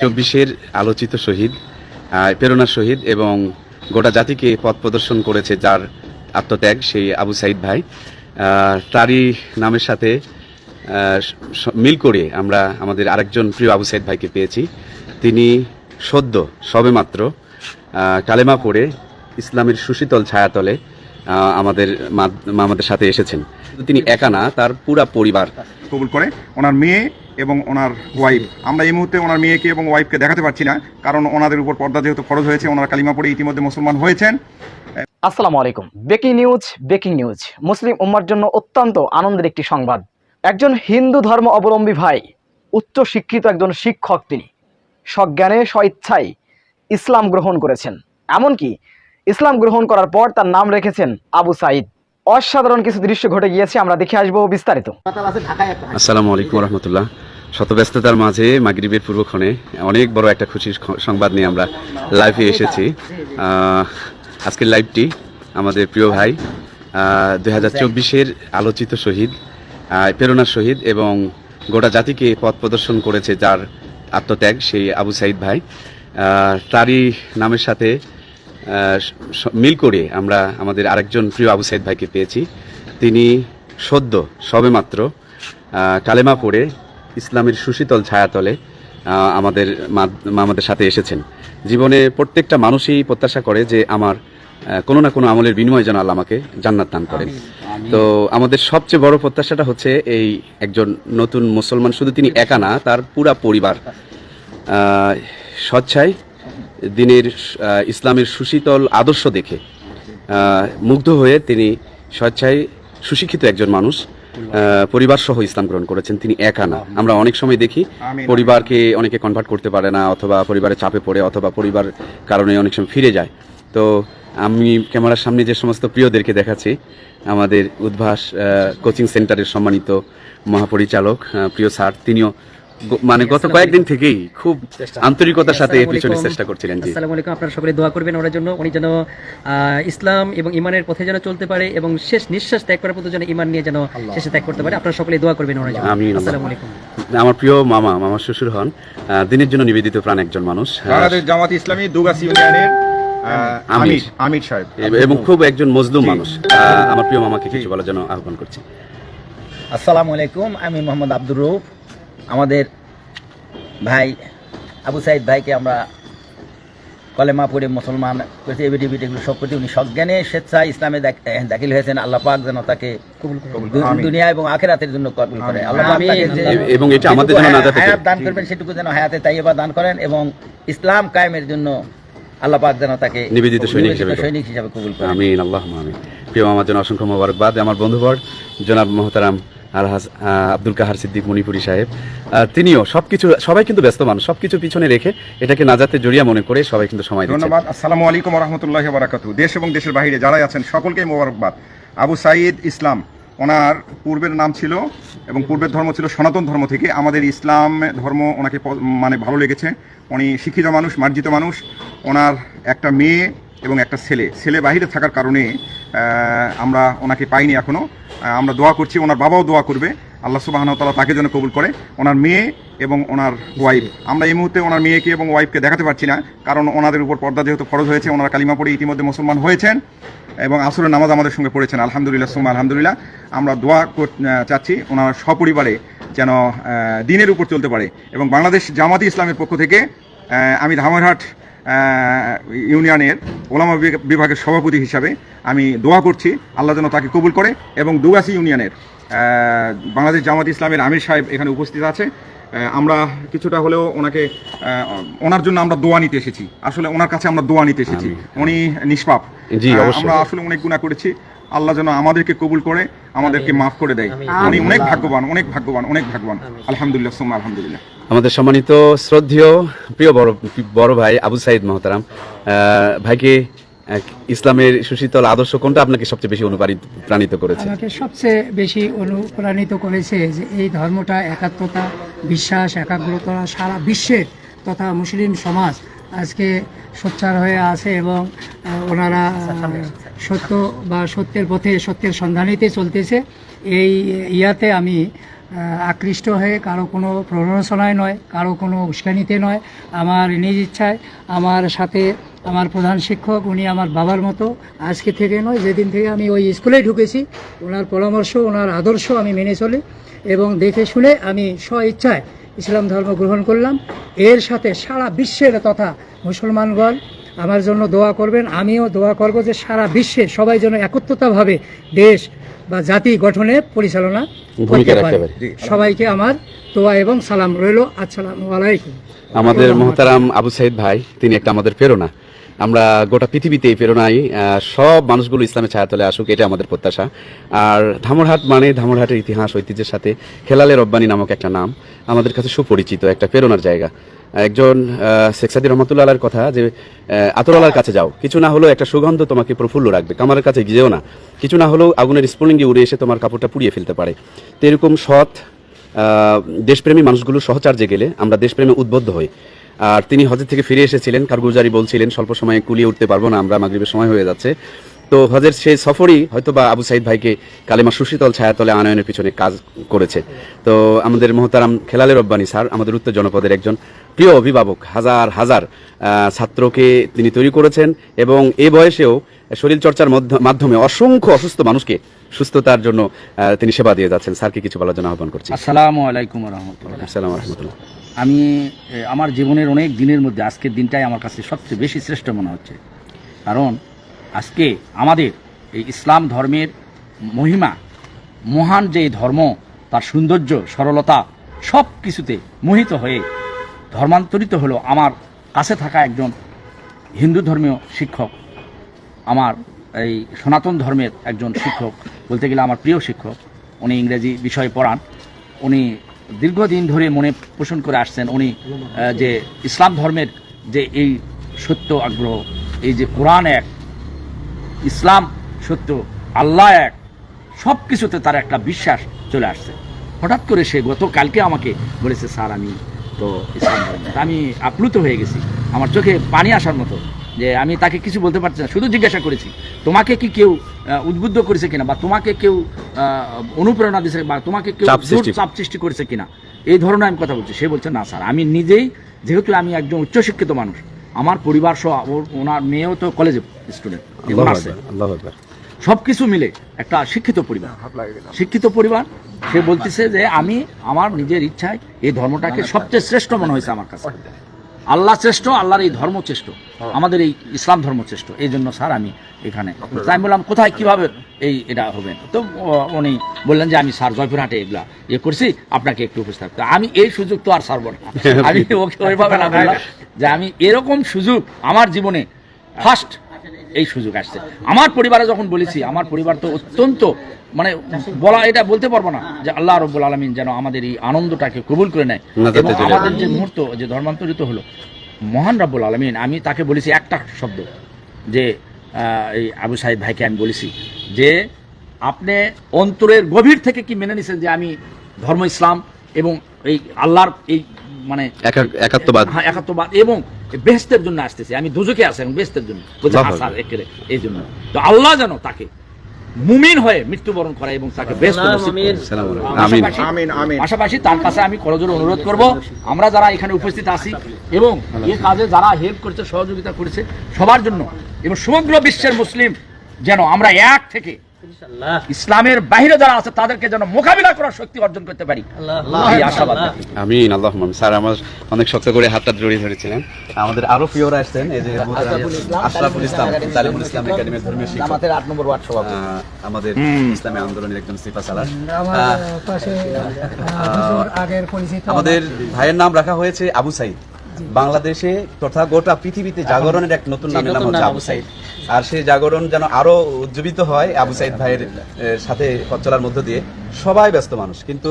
চব্বিশের আলোচিত শহীদ প্রেরণা শহীদ এবং গোটা জাতিকে পথ প্রদর্শন করেছে যার আত্মত্যাগ সেই আবু সাইদ ভাই। তারই নামের সাথে মিল করে আমরা আমাদের আরেকজন প্রিয় আবু সাইদ ভাইকে পেয়েছি। তিনি সদ্য সবেমাত্র কালেমা পড়ে ইসলামের সুশীতল ছায়াতলে আমাদের মাদ- আমাদের সাথে এসেছেন। তিনি একা না তার পুরা পরিবার। কবুল করে। ওনার মেয়ে এবং ওনার ওয়াইফ আমরা এই মুহূর্তে ওনার মেয়েকে এবং ওয়াইফকে দেখাতে পারছি না কারণ ওনাদের উপর পর্দা যেহেতু ফরজ হয়েছে ওনারা কালিমা পড়ে ইতিমধ্যে মুসলমান হয়েছেন। আসসালামু আলাইকুম। Breaking news breaking news Muslim উম্মার জন্য অত্যন্ত আনন্দের একটি সংবাদ। একজন হিন্দু ধর্ম অবলম্বী ভাই উচ্চ শিক্ষিত একজন শিক্ষক তিনি। সজ্ঞানে স্বইচ্ছায় ইসলাম গ্রহণ করেছেন। এমনকি ইসলাম গ্রহণ করার পর তার নাম রেখেছেন আবু সাইদ অসাধারণ কিছু দৃশ্য ঘটে গিয়েছে, আমরা দেখে আসব বিস্তারিত। আসসালামু আলাইকুম রহমতুল্লাহ শত ব্যস্ততার মাঝে মাগরিবের পূর্বক্ষণে অনেক বড় একটা খুশির সংবাদ নিয়ে আমরা লাইভে এসেছি। আজকের লাইভটি আমাদের প্রিয় ভাই দুই হাজার চব্বিশের আলোচিত শহীদ প্রেরণার শহীদ এবং গোটা জাতিকে পথ প্রদর্শন করেছে যার আত্মত্যাগ সেই আবু সাইদ ভাই। তারই নামের সাথে মিল করে আমরা আমাদের আরেকজন প্রিয় আবু সাইদ ভাইকে পেয়েছি। তিনি সদ্য সবেমাত্র কালেমা পড়ে ইসলামের সুশীতল ছায়াতলে আমাদের মাদ- আমাদের সাথে এসেছেন। জীবনে প্রত্যেকটা মানুষই প্রত্যাশা করে যে আমার কোনো না কোনো আমলের বিনিময় যেন আল্লাহ আমাকে জান্নাত দান করেন। তো আমাদের সবচেয়ে বড় প্রত্যাশাটা হচ্ছে এই একজন নতুন মুসলমান শুধু তিনি একা না তার পুরা পরিবার। স্বচ্ছায় দিনের ইসলামের সুশীতল আদর্শ দেখে মুগ্ধ হয়ে তিনি স্বেচ্ছায় সুশিক্ষিত একজন মানুষ পরিবার সহ ইসলাম গ্রহণ করেছেন। তিনি একা না। আমরা অনেক সময় দেখি পরিবারকে অনেকে কনভার্ট করতে পারে না অথবা পরিবারের চাপে পড়ে অথবা পরিবার কারণে অনেক সময় ফিরে যায়। তো আমি ক্যামেরার সামনে যে সমস্ত প্রিয়দেরকে দেখাচ্ছি আমাদের উদ্ভাস কোচিং সেন্টারের সম্মানিত মহাপরিচালক প্রিয় স্যার তিনিও মানে গত কয়েকদিন থেকেই খুব আন্তরিকতার সাথে এর পিছনে চেষ্টা করছিলেন জি। আসসালামু আলাইকুম আপনারা সকলে দোয়া করবেন ওনার জন্য। উনি যেন আহ, ইসলাম এবং ইমানের পথে যেন চলতে পারে এবং শেষ নিঃশ্বাস ত্যাগ করার পথে যেন ইমান নিয়ে যেন শেষে ত্যাগ করতে পারে। আপনারা সকলে দোয়া করবেন ওনার জন্য। আমিন। আসসালামু আলাইকুম। আমার প্রিয় মামা মামা শ্বশুর হন দিনের জন্য নিবেদিত প্রাণ একজন মানুষ বাংলাদেশ জামাত ইসলামী দুগাস ইউনিয়নের আমির। আমির সাহেব। এবং খুব একজন মজলুম মানুষ। আহ, আমার প্রিয় মামাকে কিছু বলার জন্য আহ্বান করছি। আসসালামু আলাইকুম আমি মোহাম্মদ আব্দুর রৌফ আমাদের ভাই আবু সাইদ ভাইকে আমরা কলেমা পড়ে মুসলমান করেছে এবিটিভিট এগুলো সব করতে উনি সজ্ঞানে স্বেচ্ছায় ইসলামে দাখিল হয়েছেন। আল্লাহ পাক যেন তাকে দুনিয়া এবং আখেরাতের জন্য কবুল করে। আল্লাহ এবং এটা আমাদের জন্য হায়াত দান করবেন সেটুকু যেন হায়াতে তাইবা দান করেন এবং ইসলাম কায়েমের জন্য আল্লাহ পাক যেন তাকে নিবেদিত সৈনিক হিসেবে সৈনিক হিসাবে কবুল করেন আমিন আল্লাহ আমিন। প্রিয় আমার জন্য অসংখ্য মোবারকবাদ। আমার বন্ধুবর জনাব মোহতারাম আহ, আব্দুল কাহার সিদ্দিক মণিপুরি সাহেব। তিনিও সবকিছু সবাই কিন্তু ব্যস্ত মানুষ সব কিছু পিছনে রেখে এটাকে নাজাতে জড়িয়া মনে করে সবাই কিন্তু সময় ধন্যবাদ। আসসালামু আলাইকুম রহমতুল্লাহ বারাকাতু দেশ এবং দেশের বাইরে যারাই আছেন সকলকে মোবারকবাদ। আবু সাইদ ইসলাম ওনার পূর্বের নাম ছিল এবং পূর্বের ধর্ম ছিল সনাতন ধর্ম থেকে। আমাদের ইসলাম ধর্ম ওনাকে মানে ভালো লেগেছে। উনি শিক্ষিত মানুষ মার্জিত মানুষ। ওনার একটা মেয়ে এবং একটা ছেলে। ছেলে বাহিরে থাকার কারণে আমরা ওনাকে পাইনি এখনও আমরা দোয়া করছি, ওনার বাবাও দোয়া করবে। আল্লাহ সুবাহ তালা তাকে যেন কবুল করে। ওনার মেয়ে এবং ওনার ওয়াইফ আমরা এই মুহূর্তে ওনার মেয়েকে এবং ওয়াইফকে দেখাতে পারছি না, কারণ ওনাদের উপর পর্দা যেহেতু ফরজ হয়েছে, ওনারা কালিমা পড়ে ইতিমধ্যে মুসলমান হয়েছেন এবং আসরের নামাজ আমাদের সঙ্গে পড়েছেন। আলহামদুলিল্লাহ সুমা আলহামদুলিল্লাহ। আমরা দোয়া কর- চাচ্ছি ওনার সপরিবারে যেন দিনের উপর চলতে পারে। এবং বাংলাদেশ জামাতি ইসলামের পক্ষ থেকে আমি ধামরহাট ইউনিয়নের ওলামা বিভাগ- বিভাগের সভাপতি হিসাবে আমি দোয়া করছি আল্লাহ যেন তাকে কবুল করে এবং দুগাছি ইউনিয়নের বাংলাদেশ জামাত ইসলামের আমির সাহেব এখানে উপস্থিত আছে। আমরা কিছুটা হলেও ওনাকে ওনার জন্য আমরা দোয়া নিতে এসেছি। আসলে ওনার কাছে আমরা দোয়া নিতে এসেছি। উনি নিষ্পাপ। আমরা আসলে অনেক গুণা করেছি। আল্লাহ যেন আমাদেরকে কবুল করে আমাদেরকে মাফ করে দেয়। উনি অনেক ভাগ্যবান অনেক ভাগ্যবান অনেক ভাগ্যবান। আলহামদুলিল্লাহ সুম্মা আলহামদুলিল্লাহ। আমাদের সম্মানিত শ্রদ্ধেয় প্রিয় বড় বড় ভাই আবু সাইদ মহতারাম আহ, ভাইকে ইসলামের সুশীতল আদর্শ কোনটা আপনাকে সবচেয়ে বেশি অনুপ্রাণিত প্রাণিত করেছে? আমাকে সবচেয়ে বেশি অনুপ্রাণিত করেছে যে এই ধর্মটা একাত্মতা বিশ্বাস একাগ্রতা সারা বিশ্বের তথা মুসলিম সমাজ আজকে সোচ্চার হয়ে আছে এবং ওনারা সত্য বা সত্যের পথে সত্যের সন্ধানেতে চলতেছে। এই ইয়াতে আমি আকৃষ্ট হয়ে কারও কোনো প্ররোচনায় নয় কারও কোনো উস্কানিতে নয়। আমার নিজ ইচ্ছায় আমার সাথে আমার প্রধান শিক্ষক উনি আমার বাবার মতো। আজকে থেকে নয় যেদিন থেকে আমি ওই স্কুলে ঢুকেছি ওনার পরামর্শ ওনার আদর্শ আমি মেনে চলি এবং দেখে শুনে আমি স্ব ইচ্ছায় ইসলাম ধর্ম গ্রহণ করলাম। এর সাথে সারা বিশ্বের তথা মুসলমানগণ আমার জন্য দোয়া করবেন। আমিও দোয়া করব যে সারা বিশ্বে সবাই যেন একত্রতাভাবে দেশ বা জাতি গঠনে পরিচালনা করতে পারে। পারে। সবাইকে আমার দোয়া এবং সালাম রইল। আসসালামু আলাইকুম। আমাদের মোহতারাম আবু সাইদ ভাই তিনি একটা আমাদের প্রেরণা। আমরা গোটা পৃথিবীতে এই সব মানুষগুলো ইসলামের ছায়াতলে আসুক এটা আমাদের প্রত্যাশা। আর ধামরহাট মানে ধামরহাটের ইতিহাস, ঐতিহ্যের সাথে খেলালে রব্বানি নামক একটা নাম আমাদের কাছে সুপরিচিত, একটা প্রেরণার জায়গা। একজন শেখ সাদি রহমতুল্লাহ আলার কথা যে আতরওয়ালার কাছে যাও। কিছু না হলেও একটা সুগন্ধ তোমাকে প্রফুল্ল রাখবে, কামারের কাছে গিয়েও না। কিছু না হলেও আগুনের স্ফুলিঙ্গে উড়ে এসে তোমার কাপড়টা পুড়িয়ে ফেলতে পারে। তো এরকম সৎ দেশপ্রেমী মানুষগুলো সহচার্যে গেলে আমরা দেশপ্রেমে উদ্বুদ্ধ হই। আর তিনি হজের থেকে ফিরে এসেছিলেন। কারগুজারি বলছিলেন স্বল্প সময়ে কুলিয়ে উঠতে পারব না আমরা মাগরিবের সময় হয়ে যাচ্ছে। তো হজের সেই সফরই হয়তো বা আবু সাইদ ভাইকে কালেমা সুশীতল ছায়াতলে আনয়নের পিছনে কাজ করেছে। তো আমাদের মহতারাম খেলালে রব্বানি স্যার আমাদের উত্তর জনপদের একজন প্রিয় অভিভাবক হাজার হাজার ছাত্রকে তিনি তৈরি করেছেন এবং এ বয়সেও শরীর চর্চার মাধ্যমে অসংখ্য অসুস্থ মানুষকে সুস্থতার জন্য তিনি সেবা দিয়ে যাচ্ছেন। স্যারকে কিছু বলার জন্য আহ্বান করছি। আসসালামু আলাইকুম রহমতুল্লাহ। আসসালামু রহমতুল্লাহ আমি আমার জীবনের অনেক দিনের মধ্যে আজকের দিনটাই আমার কাছে সবচেয়ে বেশি শ্রেষ্ঠ মনে হচ্ছে। কারণ আজকে আমাদের এই ইসলাম ধর্মের মহিমা, মহান যে ধর্ম, তার সৌন্দর্য, সরলতা সব কিছুতে মোহিত হয়ে ধর্মান্তরিত হলো আমার কাছে থাকা একজন হিন্দু ধর্মীয় শিক্ষক, আমার এই সনাতন ধর্মের একজন শিক্ষক, বলতে গেলে আমার প্রিয় শিক্ষক। উনি ইংরেজি বিষয় পড়ান। উনি দীর্ঘদিন ধরে মনে পোষণ করে আসছেন উনি যে ইসলাম ধর্মের যে এই সত্য আগ্রহ, এই যে কোরআন এক, ইসলাম সত্য, আল্লাহ এক সব কিছুতে তার একটা বিশ্বাস চলে আসছে। হঠাৎ করে সে গতকালকে আমাকে বলেছে, স্যার, আমি তো ইসলাম ধর্ম আমি আপ্লুত হয়ে গেছি। আমার চোখে পানি আসার মতো। যে আমি তাকে কিছু বলতে পারছি না শুধু জিজ্ঞাসা করেছি তোমাকে কি কেউ উদ্বুদ্ধ করেছে কিনা বা তোমাকে কেউ অনুপ্রেরণা দিয়েছে বা তোমাকে কেউ চাপ সৃষ্টি। জোর চাপ সৃষ্টি করেছে কিনা এই ধরনের আমি কথা বলছি সে বলছে না স্যার আমি নিজেই যেহেতু আমি একজন উচ্চশিক্ষিত মানুষ আমার পরিবার সহ ওনার মেয়েও তো কলেজে স্টুডেন্ট আল্লাহু আছে আকবার, আল্লাহু আকবার। সব কিছু মিলে একটা শিক্ষিত পরিবার শিক্ষিত পরিবার সে বলতেছে যে আমি আমার নিজের ইচ্ছায় এই ধর্মটাকে সবচেয়ে শ্রেষ্ঠ মনে হয়েছে আমার কাছে আল্লাহ শ্রেষ্ঠ আল্লাহর এই ধর্ম শ্রেষ্ঠ। আমাদের এই ইসলাম ধর্ম শ্রেষ্ঠ। এই জন্য স্যার আমি এখানে তাই আমি বললাম কোথায় কীভাবে এই এটা হবে? তো উনি বললেন যে আমি স্যার জয়পুরহাটে এগুলা ইয়ে করছি আপনাকে একটু উপস্থিত তো আমি এই সুযোগ তো আর সারব না। আমি ওকে ওইভাবে না বললাম যে আমি এরকম সুযোগ আমার জীবনে ফার্স্ট এই সুযোগ আসছে। আমার পরিবারে যখন বলেছি আমার পরিবার তো অত্যন্ত মানে বলা এটা বলতে পারব না যে আল্লাহ রব্বুল আলমিন যেন আমাদের এই আনন্দটাকে কবুল করে নেয়। এবং আমাদের যে মুহূর্ত যে ধর্মান্তরিত হলো মহান রব্বুল আলমিন আমি তাকে বলেছি একটা শব্দ যে আহ, এই আবু সাহেব ভাইকে আমি বলেছি যে আপনি অন্তরের গভীর থেকে কি মেনে নিছেন যে আমি ধর্ম ইসলাম এবং এই আল্লাহর এই মানে একাত্মবাদ। হ্যাঁ একাত্মবাদ এবং বেহেস্তের জন্য আসতেছে। আমি দুজকে আছি এবং বেহেস্তের জন্য। বলছে এই জন্য। তো আল্লাহ যেন তাকে মুমিন হয়ে মৃত্যুবরণ করা এবং তাকে। পাশাপাশি তার কাছে আমি করজোর অনুরোধ করব। আমরা যারা এখানে উপস্থিত আছি এবং এই কাজে যারা হেল্প করেছে সহযোগিতা করেছে সবার জন্য এবং সমগ্র বিশ্বের মুসলিম যেন আমরা এক থেকে ইসলামের বাইরে যারা আছে তাদেরকে যেন মোকাবিলা করার শক্তি অর্জন করতে পারি। আমিন আল্লাহ স্যার আমার অনেক শক্ত করে হাতটা জড়িয়ে ধরেছিলেন। আমাদের আরও প্রিয়রা আসছেন এই যে আশরাফুল ইসলাম তালিমুল ইসলাম একাডেমির ধর্মীয় শিক্ষক জামাতের আট নম্বর ওয়ার্ড সভাপতি। আমাদের ইসলামী আন্দোলনের একজন সিফা সালার। আমার পাশে আগের পরিচিত আমাদের ভাইয়ের নাম রাখা হয়েছে আবু সাইদ। বাংলাদেশে তথা গোটা পৃথিবীতে জাগরণের এক নতুন নামের নাম হচ্ছে আবু সাইদ। আর সেই জাগরণ যেন আরও উজ্জীবিত হয় আবু সাইদ ভাইয়ের সাথে পথ চলার মধ্য দিয়ে। সবাই ব্যস্ত মানুষ কিন্তু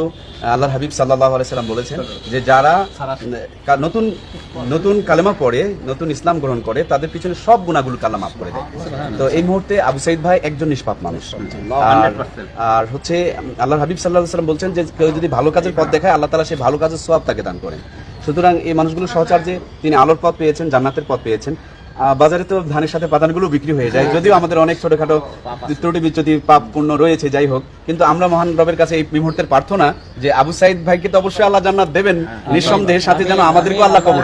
আল্লাহর হাবিব সাল্লাহ আলাইসাল্লাম বলেছেন যে যারা নতুন নতুন কালেমা পড়ে নতুন ইসলাম গ্রহণ করে তাদের পিছনে সব গুণাগুলো কাল্লা মাফ করে দেয়। তো এই মুহূর্তে আবু সাইদ ভাই একজন নিষ্পাপ মানুষ। আর আর হচ্ছে আল্লাহ হাবিব সাল্লাহ সাল্লাম বলছেন যে কেউ যদি ভালো কাজের পথ দেখায় আল্লাহ তালা সেই ভালো কাজের সব তাকে দান করেন। সুতরাং এই মানুষগুলো সহচার্যে তিনি আলোর পথ পেয়েছেন জান্নাতের পথ পেয়েছেন। বাজারে তো ধানের সাথে পাতানগুলো বিক্রি হয়ে যায়। যদিও আমাদের অনেক ছোটখাটো ত্রুটি বিচ্যুতি পাপ পূর্ণ রয়েছে যাই হোক। কিন্তু আমরা মহান রবের কাছে এই মুহূর্তের প্রার্থনা যে আবু সাইদ ভাইকে তো অবশ্যই আল্লাহ জান্নাত দেবেন। নিঃসন্দেহে সাথে যেন আমাদেরকেও আল্লাহ কবুল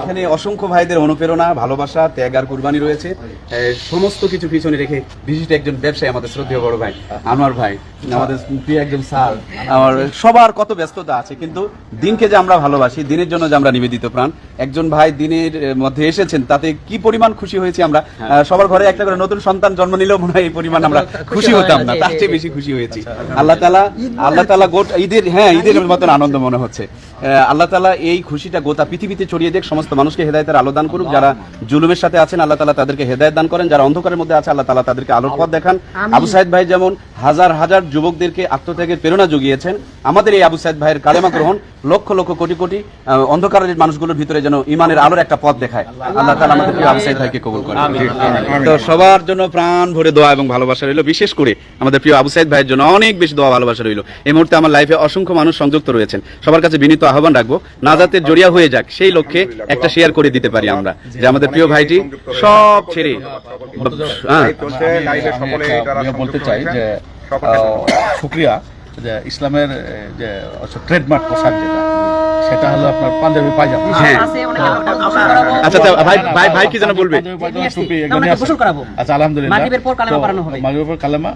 এখানে অসংখ্য ভাইদের অনুপ্রেরণা ভালোবাসা ত্যাগ আর কুরবানি রয়েছে। সমস্ত কিছু পিছনে রেখে বিশিষ্ট একজন ব্যবসায়ী আমাদের শ্রদ্ধেয় বড় ভাই আমার ভাই আমাদের প্রিয় একজন স্যার আমার সবার কত ব্যস্ততা আছে কিন্তু দিনকে যে আমরা ভালোবাসি দিনের জন্য যে আমরা নিবেদিত প্রাণ একজন ভাই দিনের এ, মধ্যে এসেছেন তাতে কি পরিমাণ খুশি হয়েছি আমরা? সবার ঘরে একটা করে নতুন সন্তান জন্ম নিলেও মনে হয় এই পরিমাণ আমরা খুশি হতাম না তার চেয়ে বেশি খুশি হয়েছি। আল্লাহ তালা আল্লাহ তালা গোট ঈদের হ্যাঁ ঈদের মতন আনন্দ মনে হচ্ছে। আহ, আল্লাহ তালা এই খুশিটা গোটা পৃথিবীতে ছড়িয়ে দেখ সমস্ত মানুষকে হেদায়তের আলো দান করুক যারা জুলুমের সাথে আছেন আল্লাহ তালা তাদেরকে হেদায়ত দান করেন যারা অন্ধকারের মধ্যে আছে আল্লাহ তালা তাদেরকে আলোর পথ দেখান। আবু সাইদ ভাই যেমন হাজার হাজার যুবকদেরকে আত্মত্যাগের প্রেরণা জুগিয়েছেন। আমাদের এই আবু সাইদ ভাইয়ের কালেমা গ্রহণ লক্ষ লক্ষ কোটি কোটি অন্ধকারের মানুষগুলোর ভিতরে যেন ইমানের আলোর একটা পথ দেখায়। আল্লাহ তালা আমাদের আবু সাইদ ভাইকে কবুল করেন। তো সবার জন্য প্রাণ ভরে দোয়া এবং ভালোবাসা রইল। বিশেষ করে আমাদের প্রিয় আবু সাইদ ভাইয়ের জন্য অনেক বেশি দোয়া ভালোবাসা রইল। এই মুহূর্তে আমার লাইফে অসংখ্য মানুষ সংযুক্ত রয়েছেন। সবার কাছে বিনীত আহ্বান রাখব নাজাতের জড়িয়া হয়ে যাক সেই লক্ষ্যে একটা শেয়ার করে দিতে পারি আমরা। যে আমাদের প্রিয় ভাইটি সব ছেড়ে হ্যাঁ। একটা যারা ইয়ে বলতে চাই যে শুক্রিয়া। যে ইসলামের যে ট্রেডমার্ক পোশাক যেটা সেটা হলো আপনার পাঞ্জাবি পায়জামা। হ্যাঁ। গোসল করাবো। আচ্ছা আচ্ছা ভাই ভাই ভাই কি যেন বলবে। আচ্ছা আলহামদুলিল্লাহ মাগরিবের পর কালেমা পড়ানো হবে। মাগরিবের পর কালেমা।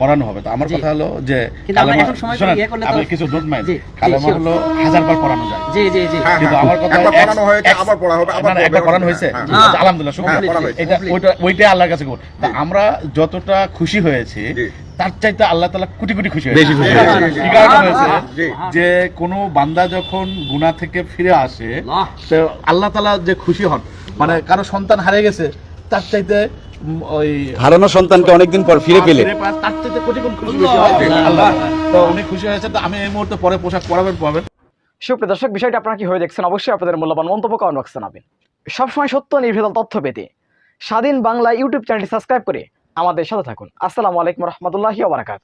পড়ানো হবে। তো আমার কথা হলো যে ইয়ে আমি কিছু ডোন্ট মাইন্ড কালেমা হলো হাজার বার পড়ানো যায়। জি জি জি। হ্যাঁ, কিন্তু হ্যাঁ। আমার কথা পড়ানো হয়েছে, আবার পড়া হবে, আবার একবার পড়ানো হয়েছে। হ্যাঁ, আলহামদুলিল্লাহ হয়েছে। এটা ওইটা ওইটাই আল্লাহর কাছে তা আমরা যতটা খুশি হয়েছি। তার চাইতে আল্লাহ তালা কোটি কোটি খুশি হয়েছে। হয়েছে। কি কারণে হয়েছে? জি। যে কোনো বান্দা যখন গুনাহ থেকে ফিরে আসে তো আল্লাহ তালা যে খুশি হন মানে কারও সন্তান হারিয়ে গেছে তার চাইতে ওই হারানো সন্তানকে অনেকদিন পর ফিরে পেলে। তার চাইতে কোটি গুণ খুশি বেশি আল্লাহ। তো উনি খুশি হয়েছে তো আমি এই মুহূর্তে পরে পোশাক পরাবেন পাবেন সুপ্রিয় দর্শক বিষয়টা আপনারা কি হয়ে দেখছেন? অবশ্যই আপনাদের মূল্যবান মন্তব্য কমেন্ট বক্সে জানাবেন। সবসময় সত্য নির্ভেজাল তথ্য পেতে স্বাধীন বাংলা ইউটিউব চ্যানেলটি সাবস্ক্রাইব করে আমাদের সাথে থাকুন। আসসালামু আলাইকুম রহমতুল্লাহি ওবরাকাত